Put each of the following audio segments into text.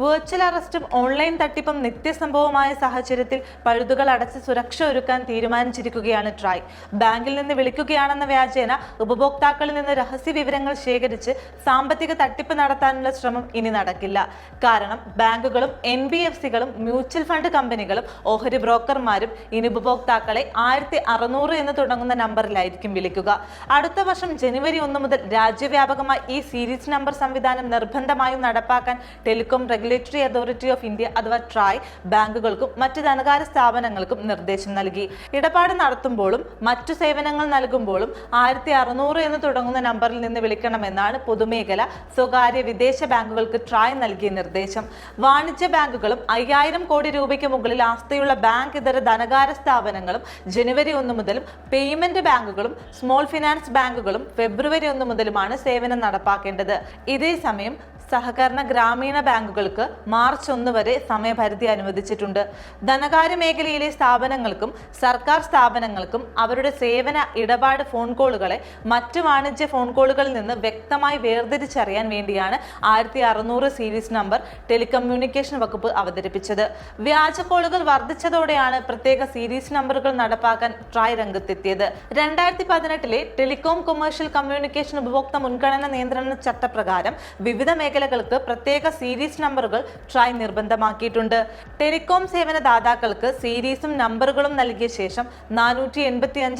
Virtual അറസ്റ്റും online തട്ടിപ്പും നിത്യസംഭവമായ സാഹചര്യത്തിൽ പഴുതുകൾ അടച്ച് സുരക്ഷ ഒരുക്കാൻ തീരുമാനിച്ചിരിക്കുകയാണ് ട്രായ് ബാങ്കിൽ നിന്ന് വിളിക്കുകയാണെന്ന വ്യാജേന ഉപഭോക്താക്കളിൽ നിന്ന് രഹസ്യ വിവരങ്ങൾ ശേഖരിച്ച് സാമ്പത്തിക തട്ടിപ്പ് നടത്താനുള്ള ശ്രമം ഇനി നടക്കില്ല. കാരണം ബാങ്കുകളും എൻ ബി എഫ് സികളും മ്യൂച്വൽ ഫണ്ട് കമ്പനികളും ഓഹരി ബ്രോക്കർമാരും ഇനി ഉപഭോക്താക്കളെ ആയിരത്തി അറുന്നൂറ് എന്ന് തുടങ്ങുന്ന നമ്പറിലായിരിക്കും വിളിക്കുക. അടുത്ത വർഷം ജനുവരി ഒന്ന് മുതൽ രാജ്യവ്യാപകമായി ഈ സീരീസ് നമ്പർ സംവിധാനം നിർബന്ധമായും നടപ്പാക്കാൻ telecom regulatory authority of India അഥവാ ട്രായ് ബാങ്കുകൾക്കും മറ്റ് ധനകാര്യ സ്ഥാപനങ്ങൾക്കും നിർദ്ദേശം നൽകി. ഇടപാട് നടത്തുമ്പോഴും മറ്റു സേവനങ്ങൾ നൽകുമ്പോഴും ആയിരത്തി അറുന്നൂറ് എന്ന് തുടങ്ങുന്ന നമ്പറിൽ നിന്ന് വിളിക്കണമെന്നാണ് പൊതുമേഖല സ്വകാര്യ വിദേശ ബാങ്കുകൾക്ക് ട്രായ് നൽകിയ നിർദ്ദേശം. വാണിജ്യ ബാങ്കുകളും അയ്യായിരം കോടി രൂപയ്ക്ക് മുകളിൽ ആസ്തിയുള്ള ബാങ്ക് ഇതര ധനകാര്യ സ്ഥാപനങ്ങളും ജനുവരി ഒന്ന് മുതലും പേയ്മെന്റ് ബാങ്കുകളും സ്മോൾ ഫിനാൻസ് ബാങ്കുകളും ഫെബ്രുവരി ഒന്ന് മുതലുമാണ് സേവനം നടപ്പാക്കേണ്ടത്. ഇതേസമയം സഹകരണ ഗ്രാമീണ ബാങ്കുകൾക്ക് മാർച്ച് ഒന്ന് വരെ സമയപരിധി അനുവദിച്ചിട്ടുണ്ട്. ധനകാര്യ മേഖലയിലെ സ്ഥാപനങ്ങൾക്കും സർക്കാർ സ്ഥാപനങ്ങൾക്കും അവരുടെ സേവന ഇടപാട് ഫോൺ കോളുകളെ മറ്റ് വാണിജ്യ ഫോൺ കോളുകളിൽ നിന്ന് വ്യക്തമായി വേർതിരിച്ചറിയാൻ വേണ്ടിയാണ് ആയിരത്തി അറുന്നൂറ് സീരീസ് നമ്പർ ടെലികമ്മ്യൂണിക്കേഷൻ വകുപ്പ് അവതരിപ്പിച്ചത്. വ്യാജ കോളുകൾ വർദ്ധിച്ചതോടെയാണ് പ്രത്യേക സീരീസ് നമ്പറുകൾ നടപ്പാക്കാൻ ട്രായ് രംഗത്തെത്തിയത്. രണ്ടായിരത്തി പതിനെട്ടിലെ ടെലികോം കൊമേഴ്ഷ്യൽ കമ്മ്യൂണിക്കേഷൻ ഉപഭോക്തൃ മുൻഗണന നിയന്ത്രണ ചട്ടപ്രകാരം വിവിധ മേഖലകൾക്ക് പ്രത്യേക സീരീസ് നമ്പറുകൾ ട്രായ് നിർബന്ധമാക്കിയിട്ടുണ്ട്. ടെലികോം സേവന ദാതാക്കൾക്ക് സീരീസും നമ്പറുകളും നൽകിയ ശേഷം നാനൂറ്റി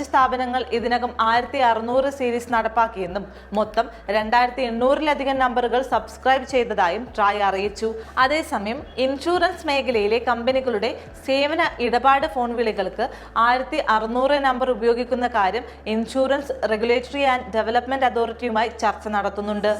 സ്ഥാപനങ്ങൾ ഇതിനകം ആയിരത്തി സീരീസ് നടപ്പാക്കിയെന്നും മൊത്തം രണ്ടായിരത്തി എണ്ണൂറിലധികം നമ്പറുകൾ സബ്സ്ക്രൈബ് ചെയ്തതായും ട്രായ് അറിയിച്ചു. അതേസമയം ഇൻഷുറൻസ് മേഖലയിലെ കമ്പനികളുടെ സേവന ഇടപാട് ഫോൺ വിളികൾക്ക് ആയിരത്തി അറുന്നൂറ് നമ്പർ ഉപയോഗിക്കുന്ന കാര്യം ഇൻഷുറൻസ് റെഗുലേറ്ററി ആൻഡ് ഡെവലപ്മെന്റ് അതോറിറ്റിയുമായി ചർച്ച നടത്തുന്നുണ്ട്.